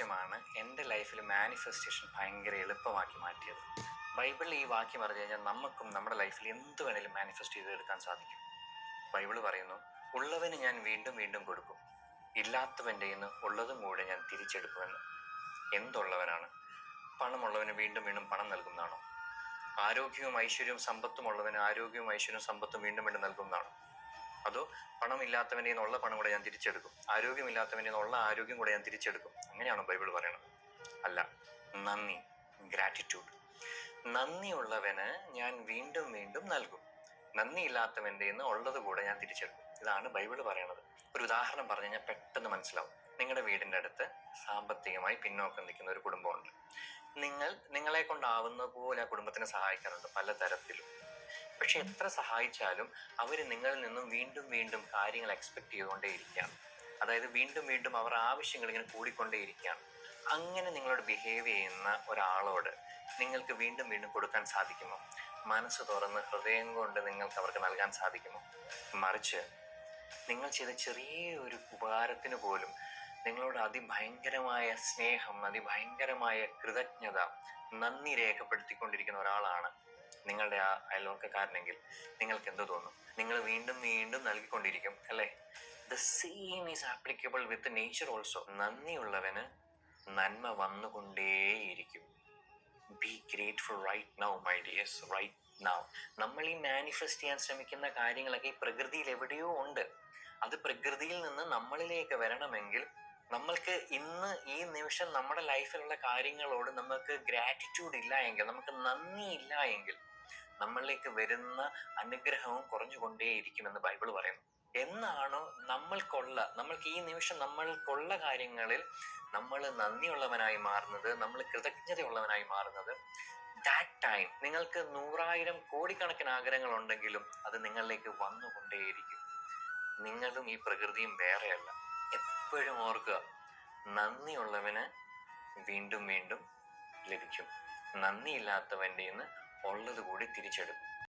വാക്യമാണ് എന്റെ ലൈഫിൽ മാനിഫെസ്റ്റേഷൻ ഭയങ്കര എളുപ്പമാക്കി മാറ്റിയത്. ബൈബിളിൽ ഈ വാക്യം പറഞ്ഞു കഴിഞ്ഞാൽ നമുക്കും നമ്മുടെ ലൈഫിൽ എന്ത് വേണേലും മാനിഫെസ്റ്റ് ചെയ്തെടുക്കാൻ സാധിക്കും. ബൈബിൾ പറയുന്നു ഉള്ളവന് ഞാൻ വീണ്ടും വീണ്ടും കൊടുക്കും. ഇല്ലാത്തവന്റെ ഇന്ന് ഉള്ളതും കൂടെ ഞാൻ തിരിച്ചെടുക്കുമെന്ന്. എന്തുള്ളവനാണ്? പണമുള്ളവന് വീണ്ടും വീണ്ടും പണം നൽകുന്നതാണോ? ആരോഗ്യവും ഐശ്വര്യവും സമ്പത്തും ഉള്ളവന് ആരോഗ്യവും ഐശ്വര്യവും സമ്പത്തും വീണ്ടും വീണ്ടും നൽകുന്നതാണോ? അതോ പണമില്ലാത്തവന്റെ നിന്നുള്ള പണം കൂടെ ഞാൻ തിരിച്ചെടുക്കും. ആരോഗ്യമില്ലാത്തവന്റെ നിന്നുള്ള ആരോഗ്യം കൂടെ ഞാൻ തിരിച്ചെടുക്കും. അങ്ങനെയാണോ ബൈബിൾ പറയുന്നത് അല്ല. നന്ദി. ഗ്രാറ്റിറ്റ്യൂഡ്. നന്ദിയുള്ളവന് ഞാൻ വീണ്ടും വീണ്ടും നൽകും. നന്ദിയില്ലാത്തവന്റെ നിന്ന് ഉള്ളത് കൂടെ ഞാൻ തിരിച്ചെടുക്കും. ഇതാണ് ബൈബിൾ പറയുന്നത് ഒരു ഉദാഹരണം പറഞ്ഞു കഴിഞ്ഞാൽ പെട്ടെന്ന് മനസ്സിലാവും. നിങ്ങളുടെ വീടിന്റെ അടുത്ത് സാമ്പത്തികമായി പിന്നോക്കം നിൽക്കുന്ന ഒരു കുടുംബമുണ്ട്. നിങ്ങൾ നിങ്ങളെ കൊണ്ടാവുന്ന പോലെ ആ കുടുംബത്തിനെ സഹായിക്കാറുണ്ട് പല തരത്തിലും പക്ഷെ എത്ര സഹായിച്ചാലും അവർ നിങ്ങളിൽ നിന്നും വീണ്ടും വീണ്ടും കാര്യങ്ങൾ എക്സ്പെക്ട് ചെയ്തുകൊണ്ടേയിരിക്കുകയാണ്. അതായത് വീണ്ടും വീണ്ടും അവർ ആവശ്യങ്ങൾ ഇങ്ങനെ കൂടിക്കൊണ്ടേയിരിക്കുകയാണ്. അങ്ങനെ നിങ്ങളോട് ബിഹേവ് ചെയ്യുന്ന ഒരാളോട് നിങ്ങൾക്ക് വീണ്ടും വീണ്ടും കൊടുക്കാൻ സാധിക്കുമോ? മനസ്സ് തുറന്ന് ഹൃദയം കൊണ്ട് നിങ്ങൾക്ക് അവർക്ക് നൽകാൻ സാധിക്കുമോ? മറിച്ച് നിങ്ങൾ ചെയ്ത ചെറിയ ഒരു ഉപകാരത്തിന് പോലും നിങ്ങളോട് അതിഭയങ്കരമായ സ്നേഹം അതിഭയങ്കരമായ കൃതജ്ഞത നന്ദി രേഖപ്പെടുത്തിക്കൊണ്ടിരിക്കുന്ന ഒരാളാണ് നിങ്ങളുടെ ആ അയൽവക്കക്കാരനെങ്കിൽ നിങ്ങൾക്ക് എന്ത് തോന്നും? നിങ്ങൾ വീണ്ടും വീണ്ടും നൽകിക്കൊണ്ടിരിക്കും അല്ലേ? The same is applicable with nature also നന്ദിയുള്ളവന് നന്മ വന്നുകൊണ്ടേയിരിക്കും. Be grateful right now my dears right now നമ്മൾ ഈ മാനിഫെസ്റ്റ് ചെയ്യാൻ ശ്രമിക്കുന്ന കാര്യങ്ങളൊക്കെ ഈ പ്രകൃതിയിൽ എവിടെയോ ഉണ്ട്. അത് പ്രകൃതിയിൽ നിന്ന് നമ്മളിലേക്ക് വരണമെങ്കിൽ നമ്മൾക്ക് ഇന്ന് ഈ നിമിഷം നമ്മുടെ ലൈഫിലുള്ള കാര്യങ്ങളോട് നമുക്ക് ഗ്രാറ്റിറ്റ്യൂഡ് ഇല്ല എങ്കിൽ നമുക്ക് നന്ദി ഇല്ല എങ്കിൽ നമ്മളിലേക്ക് വരുന്ന അനുഗ്രഹവും കുറഞ്ഞുകൊണ്ടേയിരിക്കുമെന്ന് ബൈബിൾ പറയുന്നു. എന്നാണോ നമ്മൾക്കുള്ള നമ്മൾക്ക് ഈ നിമിഷം നമ്മൾക്കുള്ള കാര്യങ്ങളിൽ നമ്മൾ നന്ദിയുള്ളവനായി മാറുന്നത് നമ്മൾ കൃതജ്ഞതയുള്ളവനായി മാറുന്നത്? ദാറ്റ് ടൈം നിങ്ങൾക്ക് നൂറായിരം കോടിക്കണക്കിന് ആഗ്രഹങ്ങൾ ഉണ്ടെങ്കിലും അത് നിങ്ങളിലേക്ക് വന്നുകൊണ്ടേയിരിക്കും. നിങ്ങളും ഈ പ്രകൃതിയും വേറെയല്ല. എപ്പോഴും ഓർക്കുക നന്ദിയുള്ളവന് വീണ്ടും വീണ്ടും ലഭിക്കും. നന്ദിയില്ലാത്തവന്റെ ഉള്ളത് കൂടി തിരിച്ചെടുക്കും.